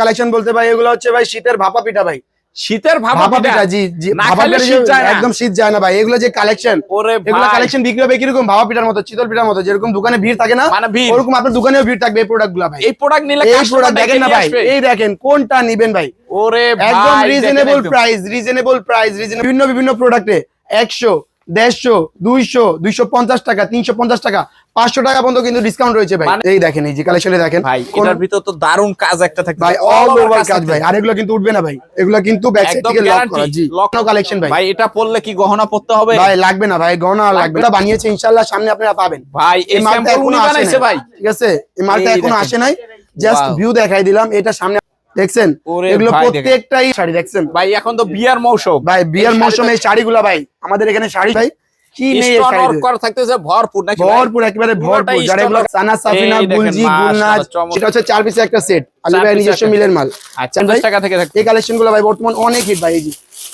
Collection বলতে ভাই এগুলো হচ্ছে ভাই শীতের ভাপা পিঠা ভাই। শীতের ভাপা পিঠা? জি জি ভাপা পিঠা শীত যায় না। একদম শীত যায় না ভাই। এগুলো যে কালেকশন ওরে এগুলো কালেকশন বিক্রি হবে কীরকম? ভাপা পিঠার মতো চিতল পিঠার মতো যেরকম দোকানে ভিড় থাকে না মানে ভিড়। ওরকম আপনার দোকানেও ভিড় থাকবে এই প্রোডাক্টগুলা ভাই। এই প্রোডাক্ট নিলে এই প্রোডাক্ট দেখেন না ভাই এই দেখেন কোনটা নিবেন ভাই। ওরে ভাই একদম। Reasonable price reasonable price reasonable বিভিন্ন বিভিন্ন প্রোডাক্টে একশো দেড়শো দুইশো দুইশো পঞ্চাশ টাকা তিনশো পঞ্চাশ টাকা পাঁচশো টাকা পর্যন্ত কিন্তু ডিসকাউন্ট রয়েছে ভাই। মানে- এই দেখেন এই যে কালেকশনে দেখেন ভাই এটার ভিতর তো দারুণ কাজ একটা থাকে ভাই অল ওভার কাজ ভাই আর এগুলো কিন্তু উঠবে না ভাই। এগুলো কিন্তু ব্যাক সাইড থেকে লক করা জি lock- লক কালেকশন ভাই। ভাই এটা পড়লে কি গহনা পড়তে হবে? ভাই লাগবে না ভাই গহনা লাগবে না। বানিয়েছে ইনশাআল্লাহ সামনে আপনারা পাবেন। ভাই এই মালটা এখনও উনি আসে ভাই। ঠিক আছে? এই মালটা এখনও দেখেন। আসে নাই। জাস্ট ভিউ দেখাই দিলাম এটা সামনে দেখছেন? এগুলো প্রত্যেকটাই শাড়ি দেখছেন? ভাই এখন তো বিয়ার মৌসুম। ভাই বিয়ের মৌসুমে এই শাড়িগুলো ভাই আমাদের এখানে শাড়ি ভাই কি নেই এই স্টোন ওয়ার্ক শাড়িতে? করা থাকতেছে ভরপুর নাকি ভরপুর একেবারে ভরপুর। যারা এগুলো সানা সাফিনা গুলজি গুলনাজ সেটা হচ্ছে চার একটা সেট আলী ভাই নিজস্ব মিলের মাল। আচ্ছা টাকা থেকে এই কালেকশনগুলো ভাই বর্তমান অনেক হিট ভাই এই যে।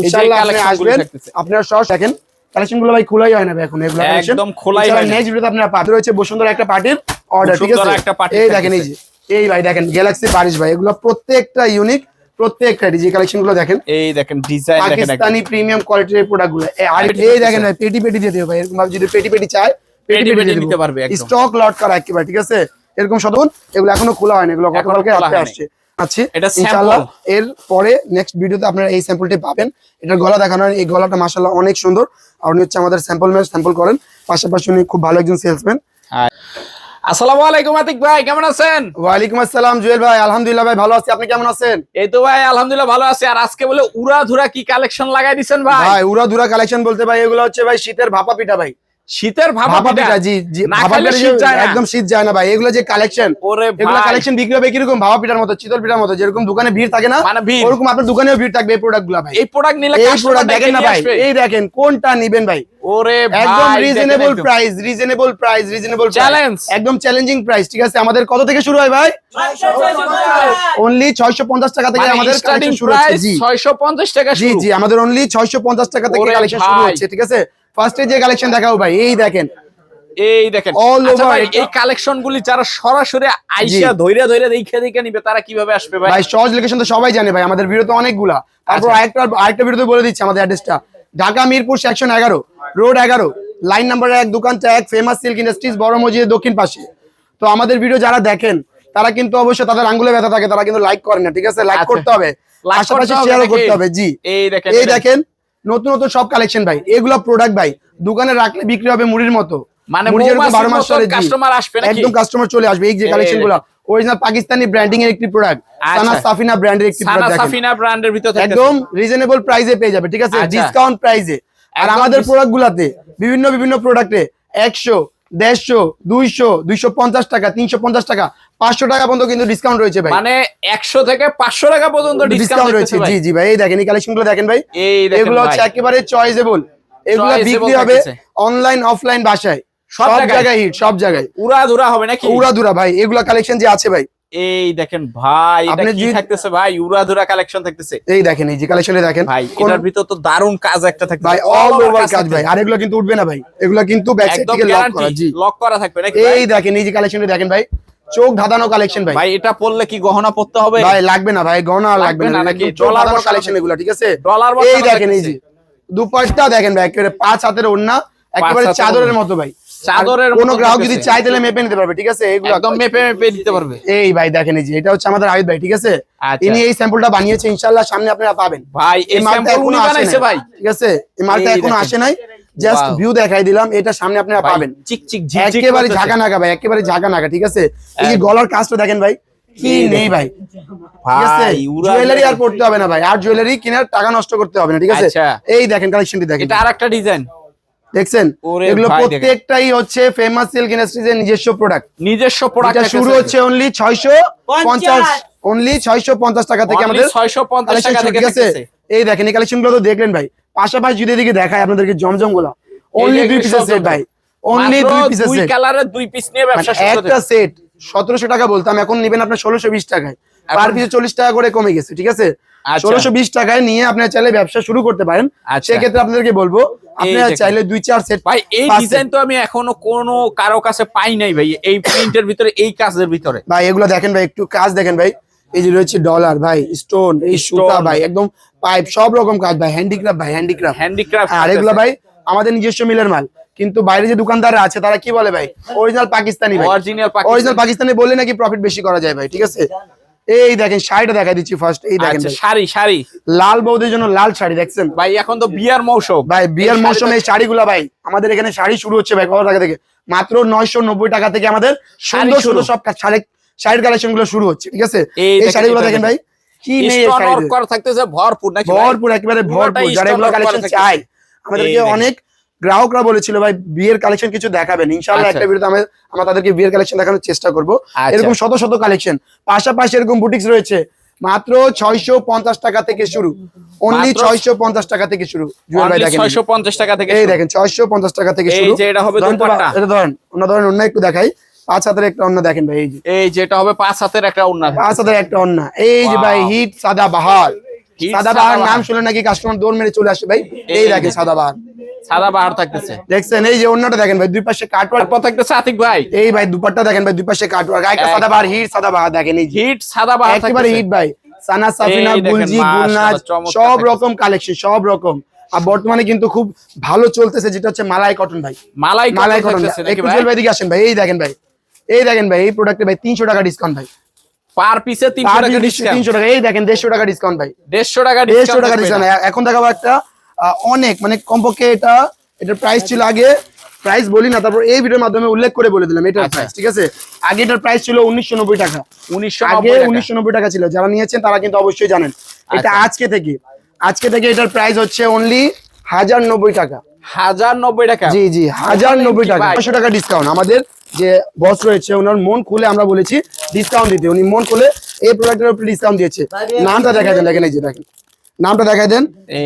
ইনশাআল্লাহ আপনি আসবেন আপনারা সব দেখেন কালেকশনগুলো ভাই খোলাই হয় না এখন এগুলো একদম খোলাই হয় না। নেক্সট ভিডিওতে আপনারা পাবেন রয়েছে বসুন্ধরা একটা পার্টির অর্ডার ঠিক আছে? একটা এই দেখেন এই যে এই ভাই দেখেন গ্যালাক্সি বারিশ ভাই এগুলো প্রত্যেকটা ইউনিক প্রত্যেকটা ডিজি কালেকশনগুলো দেখেন। এই দেখেন ডিজাইন দেখেন পাকিস্তানি প্রিমিয়াম কোয়ালিটির প্রোডাক্টগুলো। আর এই দেখেন ভাই পেটি পেটি দিয়ে দেবো ভাই এরকম ভাবে যদি পেটি পেটি চায় পেটি পেটি নিতে পারবে একদম। স্টক লট করা একেবারে ঠিক আছে? এরকম সদন এগুলো এখনও খোলা হয়নি এগুলো গতকালকে রাতে আসছে। আচ্ছা ইনশাআল্লাহ এর পরে নেক্সট ভিডিওতে আপনারা এই স্যাম্পলটি পাবেন। এটার গলা দেখানো হয়, এই গলাটা মাশাআল্লাহ অনেক সুন্দর। আর উনি হচ্ছে আমাদের স্যাম্পল ম্যাচ স্যাম্পল করেন। পাশাপাশি উনি খুব ভালো একজন সেলসম্যান আসসালামু আলাইকুম আতিক ভাই কেমন আছেন? ওয়ালাইকুম আসসালাম জুয়েল ভাই আলহামদুলিল্লাহ ভাই ভালো আছি। আপনি কেমন আছেন? এই তো ভাই আলহামদুলিল্লাহ ভালো আছি। আর আজকে বলে কি কালেকশন লাগাই ভাই? ভাই উড়া কালেকশন বলতে ভাই এগুলো হচ্ছে ভাই শীতের ভাপা পিঠা ভাই। শীতের ভাপা পিঠা? জি একদম শীত যায় না ভাই। এগুলো যে কালেকশন এগুলো কালেকশন বিক্রি হবে কীরকম? ভাপা পিঠার মতো চিতল পিঠার মতো যেরকম দোকানে ভিড় থাকে না মানে ওরকম আপনার দোকানেও ভিড় থাকবে এই প্রোডাক্টগুলা ভাই। এই প্রোডাক্ট নিলে এই প্রোডাক্ট দেখেন না ভাই। এই দেখেন কোনটা নিবেন ভাই? ওরে একদম reasonable price reasonable price reasonable Challenge। একদম চ্যালেঞ্জিং প্রাইস ঠিক আছে? আমাদের কত থেকে শুরু হয় ভাই? অনলি 650 টাকা থেকে মানে আমাদের কালেকশন শুরু হচ্ছে প্রাইস জি। 650 টাকা জি শুরু। জি আমাদের অনলি 650 টাকা থেকে কালেকশন শুরু হচ্ছে ঠিক আছে? ফার্স্টে যে কালেকশন দেখাও ভাই এই দেখেন। এই দেখেন। আচ্ছা এই কালেকশন গুলি যারা সরাসরি আইসা ধইরা ধইরা দেখে দেখে নিবে তারা কীভাবে আসবে ভাই? ভাই সহজ লোকেশন তো সবাই জানে ভাই আমাদের ভিডিও তো অনেকগুলা। তারপর আচ্ছা। আরেকটা আরেকটা ভিডিওতে বলে দিচ্ছি আমাদের অ্যাড্রেসটা ঢাকা মিরপুর সেকশন এগারো রোড এগারো লাইন নাম্বার এক দোকানটা এক ফেমাস সিল্ক ইন্ডাস্ট্রিজ বড় মসজিদের দক্ষিণ পাশে। তো আমাদের ভিডিও যারা দেখেন তারা কিন্তু অবশ্যই তাদের আঙ্গুলে ব্যথা থাকে তারা কিন্তু লাইক করে না ঠিক আছে? লাইক আচ্ছা। করতে হবে। পাশাপাশি করতে হবে জি। এই দেখেন নতুন নতুন সব কালেকশন ভাই। এগুলো প্রোডাক্ট ভাই দোকানে রাখলে বিক্রি হবে মুড়ির মতো। মানে বারো মাস আসবে একদম কাস্টমার চলে আসবে। এই যে কালেকশনগুলো অরিজিনাল পাকিস্তানি ব্র্যান্ডিং এর একটি প্রোডাক্ট আচ্ছা। সানা সাফিনা ব্র্যান্ডের একটি প্রোডাক্ট সাফিনা ব্র্যান্ডের ভিতর থেকে একদম রিজনেবল প্রাইসে পেয়ে যাবে ঠিক আছে? আচ্ছা। ডিসকাউন্ট প্রাইসে আর আমাদের প্রোডাক্ট গুলাতে বিভিন্ন বিভিন্ন প্রোডাক্টে একশো দেড়শো দুইশো দুইশো পঞ্চাশ টাকা তিনশো পঞ্চাশ টাকা পাঁচশো টাকা পর্যন্ত কিন্তু ডিসকাউন্ট রয়েছে ভাই। মানে 100 থেকে 500 টাকা পর্যন্ত ডিসকাউন্ট রয়েছে। জি জি ভাই এই দেখেন এই কালেকশনগুলো দেখেন ভাই। এগুলো হচ্ছে একেবারে চয়েসেবল এগুলো বিক্রি হবে অনলাইন অফলাইন বাসায়। সব জায়গায়। হিট সব জায়গায়। উড়া ধুরা হবে নাকি? উড়া দুরা ভাই এগুলো কালেকশন যে আছে ভাই। এই দেখেন ভাই এটা কি থাকতেছে ভাই? উড়া ধুরা কালেকশন থাকতেছে। এই দেখেন এই যে কালেকশনে দেখেন ভাই এটার ভিতর তো দারুণ কাজ একটা থাকতেছে। ভাই অল ওভার কাজ ভাই আর এগুলো কিন্তু উঠবে না ভাই। এগুলো কিন্তু ব্যাক সাইড থেকে লক করা জি। লক করা থাকবে নাকি এই দেখেন এই যে কালেকশনে দেখেন ভাই চোখ ধাঁধানো কালেকশন ভাই। ভাই এটা পড়লে কি গহনা পড়তে হবে? ভাই লাগবে না ভাই গহনা লাগবে না। নাকি? ডলার কালেকশন এগুলো ঠিক আছে? ডলার এই দেখেন এই। যে দুপাটটা দেখেন ভাই একেবারে পাঁচ হাতের ওড়না একেবারে চাদরের মতো ভাই। চাদরের কোন গ্রাহক যদি চাই তাহলে মেপে নিতে পারবে ঠিক আছে? এগুলো একদম মেপে মেপে দিতে পারবে। এই ভাই দেখেন এই যে এটা হচ্ছে আমাদের আয়ুদ ভাই ঠিক আছে? আচ্ছা। ইনি এই স্যাম্পলটা বানিয়েছে ইনশাআল্লাহ সামনে আপনারা পাবেন। ভাই এই স্যাম্পল উনি আসে বানাইছে নাই, ভাই। ঠিক আছে? এই মালটা এখনও আসে নাই জাস্ট ভিউ দেখাই দিলাম এটা সামনে আপনারা পাবেন। চিক চিক ঝিকঝিক একেবারে ঝাঁকা নাকা ভাই একেবারে ঝাঁকা নাকা ঠিক আছে? এই যে গলার কাজটা দেখেন ভাই কি নেই ভাই জুয়েলারি আর পড়তে হবে না ভাই আর জুয়েলারি কেনার টাকা নষ্ট করতে হবে না ঠিক আছে? আচ্ছা। এই দেখেন কালেকশনটি দেখেন। এটা আরেকটা ডিজাইন দেখছেন? এগুলো প্রত্যেকটাই হচ্ছে ফেমাস সিল্ক ইন্ডাস্ট্রিজের নিজস্ব প্রোডাক্ট নিজস্ব প্রোডাক্ট এটা শুরু হচ্ছে অনলি ছয়শো পঞ্চাশ। অনলি ছয়শো পঞ্চাশ টাকা থেকে আমাদের 650 কালেকশন টাকা থেকে ঠিক আছে? এই দেখেন এই কালেকশনগুলো তো দেখলেন ভাই। পাশাপাশি যদি এদিকে দেখায় আপনাদেরকে জমজমগুলা অনলি দুই পিসের সেট ভাই। অনলি দুই পিসের দুই সেট কালারের দুই পিস নিয়ে ব্যবসা শুরু একটা সেট সতেরোশো টাকা বলতাম এখন নিবেন আপনার ষোলোশো বিশ টাকায়। পার পিসে চল্লিশ টাকা করে কমে গেছে ঠিক আছে? আচ্ছা। ষোলোশো বিশ টাকায় নিয়ে আপনারা চাইলে ব্যবসা শুরু করতে পারেন। আচ্ছা। সেক্ষেত্রে আপনাদেরকে বলব আপনারা চাইলে দুই চার সেট ভাই এই ডিজাইন তো আমি এখনও কোনো কারও কাছে পাই নাই ভাই। এই প্রিন্টের ভিতরে এই কাজের ভিতরে। ভাই এগুলো দেখেন ভাই একটু কাজ দেখেন ভাই। এই যে রয়েছে ডলার ভাই স্টোন এই সুতা ভাই একদম পাইপ সব রকম কাজ ভাই হ্যান্ডিক্রাফট ভাই হ্যান্ডিক্রাফট হ্যান্ডিক্রাফট আর এগুলো ভাই আমাদের নিজস্ব মিলের মাল। কিন্তু বাইরে যে দোকানদাররা আছে তারা কি বলে ভাই? অরিজিনাল পাকিস্তানি ভাই। অরিজিনাল পাকিস্তানি বললে নাকি প্রফিট বেশি করা যায় ভাই ঠিক আছে? এই দেখেন শাড়িটা দেখা দিচ্ছি ফার্স্ট এই দেখেন আচ্ছা শাড়ি শাড়ি। লাল বৌদের জন্য লাল শাড়ি দেখছেন? ভাই এখন তো বিয়ার মৌসুম। ভাই বিয়ের মৌসুমে এই শাড়িগুলো ভাই আমাদের এখানে শাড়ি শুরু হচ্ছে ভাই কত টাকা থেকে? মাত্র নয়শো নব্বই টাকা থেকে আমাদের সুন্দর সুন্দর সব শাড়ি শাড়ির কালেকশনগুলো শুরু হচ্ছে ঠিক আছে? এই শাড়িগুলো দেখেন। ভাই কি ভরপুর ভরপুর একেবারে ভরপুর। যারা এগুলো কালেকশন চাই আমাদেরকে অনেক গ্রাহকরা বলেছিল ভাই বিয়ের কালেকশন কিছু দেখাবেন। ইনশাআল্লাহ আচ্ছা। একটা ভিডিওতে আমরা আমরা তাদেরকে বিয়ের কালেকশন দেখানোর চেষ্টা করব। আচ্ছা। এরকম শত শত কালেকশন পাশাপাশি এরকম বুটিক্স রয়েছে। মাত্র ছয়শো পঞ্চাশ টাকা থেকে শুরু। অনলি ছয়শো পঞ্চাশ টাকা থেকে শুরু। দেখেন। 650 টাকা থেকে এই দেখেন ছয়শো পঞ্চাশ টাকা থেকে শুরু। এটা হবে ধরেন এটা অন্য ধরেন অন্য একটু দেখাই। পাঁচ হাতের একটা অন্য দেখেন ভাই এই যে। এই যেটা হবে পাঁচ হাতের একটা উন্না পাঁচ হাতের একটা অন্য এই যে ভাই হিট সাদা বাহার সাদা বাহার নাম শুনে নাকি কাস্টমার দৌড় মেরে চলে আসে ভাই। এই দেখেন সাদা বাহার সাদা বাহার থাকতেছে। দেখছেন এই যে অন্যটা দেখেন ভাই দুই পাশে কাটওয়ার্ক তারপর থাকতেছে আতিক ভাই। এই ভাই দুপাট্টা দেখেন ভাই দুই পাশে একটা এক- সাদা বাহার হিট সাদা বাহার দেখেন এই হিট সাদা বাহার একেবারে হিট ভাই। সানা সাফিনা গুলজি গুলনাজ সব রকম কালেকশন সব রকম। আর বর্তমানে কিন্তু খুব ভালো চলতেছে যেটা হচ্ছে মালাই কটন ভাই। মালাই মালাই কটন একটু ভাই? ভাই দিকে আসেন ভাই এই দেখেন ভাই। এই দেখেন ভাই এই প্রোডাক্টে ভাই তিনশো টাকা ডিসকাউন্ট ভাই। পার পিসে 300 টাকা ডিসকাউন্ট তিনশো টাকা। এই দেখেন দেড়শো টাকা ডিসকাউন্ট ভাই। 150 টাকা দেড়শো ডিসকাউন্ট টাকা ডিসকাউন্ট এখন দেখাবো একটা অনেক মানে কমপক্ষে এটা এটার প্রাইস ছিল আগে প্রাইস বলি না তারপর এই ভিডিওর মাধ্যমে উল্লেখ করে বলে দিলাম এটার আচ্ছা। প্রাইস ঠিক আছে? আগে এটার প্রাইস ছিল উনিশশো নব্বই টাকা। 1990 আগে উনিশশো নব্বই টাকা ছিল যারা নিয়েছেন তারা কিন্তু অবশ্যই জানেন। এটা আচ্ছা। আজকে থেকে আজকে থেকে এটার প্রাইস হচ্ছে অনলি হাজার নব্বই টাকা। হাজার নব্বই টাকা? জি জি হাজার নব্বই টাকা? পাঁচশো টাকা ডিসকাউন্ট আমাদের যে বস রয়েছে ওনার মন খুলে আমরা বলেছি ডিসকাউন্ট দিতে। উনি মন খুলে এই প্রোডাক্টের উপরে ডিসকাউন্ট দিয়েছে। নামটা দেখা দেন দেখেন এই যে দেখেন। নামটা দেখা দেন।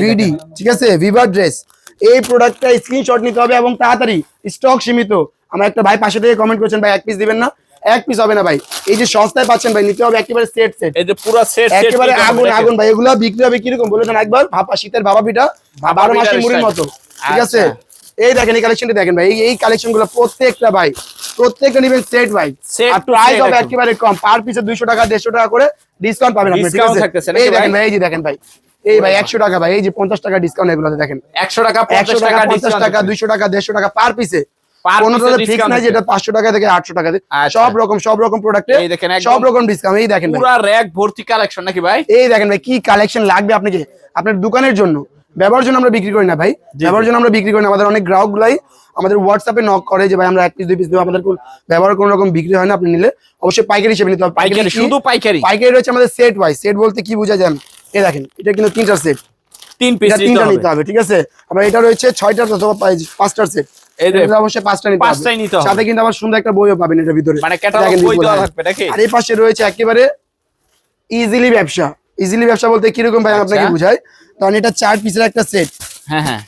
ভিডি ঠিক আছে? ভিভার ড্রেস এই প্রোডাক্টটা স্ক্রিনশট নিতে হবে এবং তাড়াতাড়ি স্টক সীমিত। আমার একটা ভাই পাশে থেকে কমেন্ট করছেন ভাই এক পিস দিবেন না। এক পিস হবে না ভাই। এই যে সস্তায় পাচ্ছেন ভাই নিতে হবে একেবারে সেট সেট এই যে পুরো সেট একেবারে আগুন আগুন ভাই এগুলো বিক্রি হবে কীরকম? বলে দেন একবার ভাপা শীতের ভাপা পিঠা ভাপা বারো পিঠার মাসের মুড়ির মতো। ঠিক আছে? আচ্ছা। এই দেখেন এই কালেকশনটা দেখেন ভাই। এই- এই কালেকশনগুলো প্রত্যেকটা ভাই প্রত্যেকটা নিবেন সেট ভাই। আর প্রাইস হবে একেবারে কম। পার পিসে দুইশো টাকা দেড়শো টাকা করে ডিসকাউন্ট পাবেন আপনি ঠিক আছে? এই দেখেন ভাই? ভাই এই যে দেখেন ভাই। এই ভাই একশো টাকা ভাই এই যে পঞ্চাশ টাকা ডিসকাউন্ট এগুলোতে দেখেন। একশো টাকা একশো পঞ্চাশ টাকা পঞ্চাশ টাকা দুইশো টাকা দেড়শো টাকা পার পিসে টাকা থেকে টাকা আচ্ছা। সব রকম সব রকম প্রোডাক্টে এই দেখেন একদম সব রকম ডিসকাউন্ট এই দেখেন র্যাক ভর্তি কালেকশন নাকি ভাই? এই দেখেন ভাই কি কালেকশন লাগবে আপনাকে? আপনার দোকানের জন্য। ব্যবহার জন্য আমরা বিক্রি করি না ভাই। ব্যবহার জন্য আমরা বিক্রি করি না। আমাদের অনেক গ্রাহক গুলাই আমাদের হোয়াটসঅ্যাপে নক করে যে ভাই আমরা এক পিস দুই পিস দেবো। আমাদের ব্যবহার কোনো রকম বিক্রি হয় না আপনি নিলে। অবশ্যই পাইকারি হিসেবে নিতে হবে। পাইকারি? শুধু পাইকারি? পাইকারি রয়েছে আমাদের সেট ওয়াইজ সেট বলতে কি বোঝা যান এই দেখেন এটা কিন্তু তিনটা সেট তিন পিস তিনটা নিতে হবে ঠিক আছে? আবার এটা রয়েছে ছয়টা অথবা পাঁচটার সেট অবশ্যই পাঁচটা নিতে হবে। সাথে কিন্তু আবার সুন্দর একটা বইও পাবেন এটার ভিতরে। মানে আর এই পাশে রয়েছে একেবারে ইজিলি ব্যবসা। ইজিলি ব্যবসা বলতে কীরকম ভাই আপনাকে আচ্ছা। বুঝাই? কারণ এটা চার পিসের একটা সেট হ্যাঁ হ্যাঁ।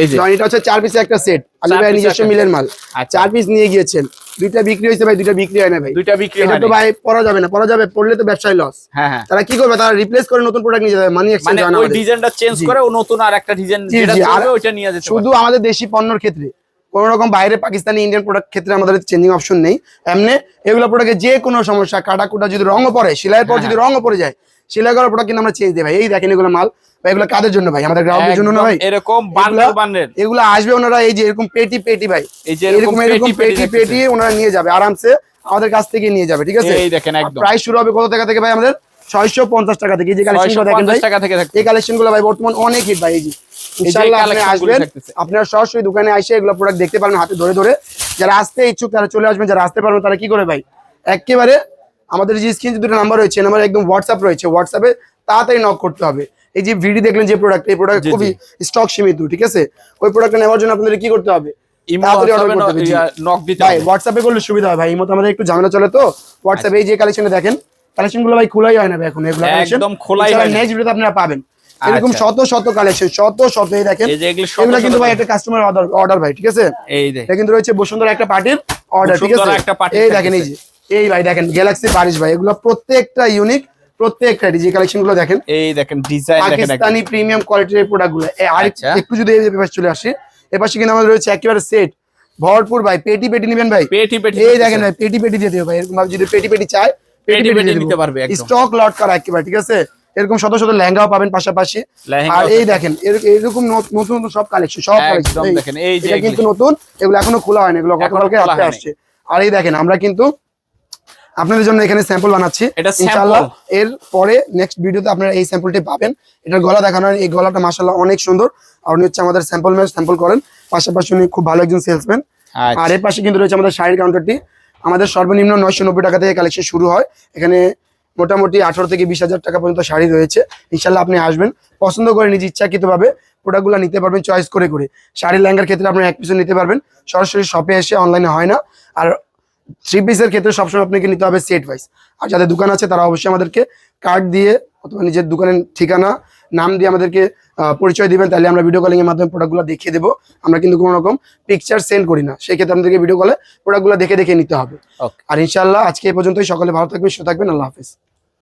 এই যে। এটা হচ্ছে চার পিসের একটা সেট আলী ভাই নিজস্ব মিলের মাল। আচ্ছা। চার পিস নিয়ে গিয়েছেন। দুইটা বিক্রি হয়েছে ভাই দুইটা বিক্রি হয় না ভাই। দুইটা বিক্রি হয় তো ভাই পড়া যাবে না পড়া যাবে পড়লে তো ব্যবসায় লস হ্যাঁ হ্যাঁ। তারা কি করবে? তারা রিপ্লেস করে নতুন প্রোডাক্ট নিয়ে যাবে মানি এক্সচেঞ্জ মানে হয় না ওই ডিজাইনটা চেঞ্জ করে ও নতুন আর একটা ডিজাইন যেটা চলবে ওইটা নিয়ে যেতে শুধু আমাদের দেশি পণ্যর ক্ষেত্রে। কোন রকম বাইরে পাকিস্তানি ইন্ডিয়ান প্রোডাক্ট ক্ষেত্রে আমাদের চেঞ্জিং অপশন নেই। এমনি এগুলো প্রোডাক্টে যে কোনো সমস্যা কাটা কুটা যদি রঙও পড়ে সেলাইয়ের পর হ্যাঁ, যদি রঙও পড়ে যায় সেলাই করার প্রোডাক্ট কিন্তু আমরা চেঞ্জ দিই ভাই। এই দেখেন এগুলো মাল। ভাই এগুলো কাদের জন্য ভাই? আমাদের গ্রাহকদের জন্য না ভাই? এরকম এগুলো আসবে ওনারা এই যে এরকম পেটি পেটি ভাই। এই যে এরকম এরকম পেটি পেটি ওনারা নিয়ে যাবে। আরামসে আমাদের কাছ থেকে নিয়ে যাবে ঠিক আছে? এই দেখেন একদম। প্রাইস শুরু হবে কত টাকা থেকে ভাই আমাদের? ছয়শো পঞ্চাশ টাকা থেকে। এই যে কালেকশন দেখেন ভাই। টাকা থেকে এই কালেকশনগুলো ভাই বর্তমান অনেক হিট ভাই এই যে। ইনশাআল্লাহ আপনি আসবেন। আপনারা সরাসরি দোকানে এসে এগুলো প্রোডাক্ট দেখতে পারবেন হাতে ধরে ধরে। যারা আসতে ইচ্ছুক তারা চলে আসবেন। যারা আসতে পারবেন তারা কি করে ভাই? একেবারে আমাদের যে স্ক্রিন দুটো নাম্বার রয়েছে নাম্বার একদম হোয়াটসঅ্যাপ রয়েছে। হোয়াটসঅ্যাপে তাড়াতাড়ি নক করতে হবে। এই যে ভিডিও দেখলেন যে প্রোডাক্ট এই প্রোডাক্ট খুবই স্টক সীমিত ঠিক আছে? ওই প্রোডাক্টটা নেওয়ার জন্য আপনাদের কি করতে হবে? হোয়াটসঅ্যাপে করলে সুবিধা হয়। ভাই এই মতো আমাদের একটু ঝামেলা চলে তো। হোয়াটসঅ্যাপে এই যে কালেকশনে দেখেন কালেকশনগুলো ভাই খোলাই হয় না ভাই এখন। এগুলো একদম খোলাই হয় না। নেক্সট ভিডিওতে আপনারা পাবেন। এরকম আচ্ছা। শত শত কালেকশন শত শত এই দেখেন। এগুলো শত এগুলো শত কিন্তু ভাই একটা কাস্টমার অর্ডার অর্ডার ভাই ঠিক আছে? এই কিন্তু রয়েছে বসুন্ধরা একটা পার্টির অর্ডার ঠিক আছে? এই দেখেন এই যে। এই ভাই দেখেন গ্যালাক্সি বারিশ ভাই এগুলো প্রত্যেকটা ইউনিক প্রত্যেকটা যে কালেকশনগুলো দেখেন। এই দেখেন ডিজাইন দেখেন পাকিস্তানি প্রিমিয়াম কোয়ালিটির প্রোডাক্টগুলো। আর আচ্ছা। একটু যদি এই পাশে চলে আসে এ পাশে কিন্তু আমাদের রয়েছে একেবারে সেট ভরপুর ভাই পেটি পেটি নেবেন ভাই? পেটি পেটি এই দেখেন ভাই পেটি পেটি দিয়ে দিও ভাই এরকম যদি পেটি পেটি চায় পেটি পেটি নিতে পারবে একদম। স্টক লট করা একেবারে ঠিক আছে? এরকম শত শত লেহেঙ্গাও পাবেন পাশাপাশি। আর এই দেখেন এর- এরকম নতুন নতুন সব কালেকশন সব একদম কালেকশন দেখেন, এই যে কিন্তু নতুন এগুলো এখনও খোলা হয়নি এগুলো গতকালকে আসছে। আর এই দেখেন আমরা কিন্তু আপনাদের জন্য এখানে স্যাম্পল বানাচ্ছি। ইনশাআল্লাহ। এর পরে নেক্সট ভিডিওতে আপনারা এই স্যাম্পলটি পাবেন। এটার গলা দেখানো হয়, এই গলাটা মাশাআল্লাহ অনেক সুন্দর। আর উনি হচ্ছে আমাদের স্যাম্পল ম্যাচ স্যাম্পল করেন। পাশাপাশি উনি খুব ভালো একজন সেলসম্যান আচ্ছা। আর এর পাশে কিন্তু রয়েছে আমাদের শাড়ির কাউন্টারটি আমাদের সর্বনিম্ন নয়শো নব্বই টাকা থেকে কালেকশন শুরু হয়। এখানে মোটামুটি আঠারো থেকে বিশ হাজার টাকা পর্যন্ত শাড়ি রয়েছে। ইনশাল্লাহ আপনি আসবেন। পছন্দ করে নিজ ইচ্ছাকৃতভাবে প্রোডাক্টগুলো নিতে পারবেন চয়েস করে করে। শাড়ি লেহেঙ্গার ক্ষেত্রে আপনি এক পিসও নিতে পারবেন। সরাসরি শপে এসে অনলাইনে হয় না। আর থ্রি পিসের ক্ষেত্রে সবসময় আপনাকে নিতে হবে সেট ওয়াইজ আর যাদের দোকান আছে তারা অবশ্যই আমাদেরকে কার্ড দিয়ে অথবা নিজের দোকানের ঠিকানা নাম দিয়ে আমাদেরকে পরিচয় দিবেন তাহলে আমরা ভিডিও কলিং এর মাধ্যমে প্রোডাক্টগুলো দেখিয়ে দেবো। আমরা কিন্তু কোনো রকম পিকচার সেন্ড করি না। সেই ক্ষেত্রে আমাদেরকে ভিডিও কলে প্রোডাক্টগুলো দেখে দেখে নিতে হবে। আর ইনশাল্লাহ আজকে এই পর্যন্তই। সকলে ভালো থাকবেন সুস্থ থাকবেন। আল্লাহ হাফিজ।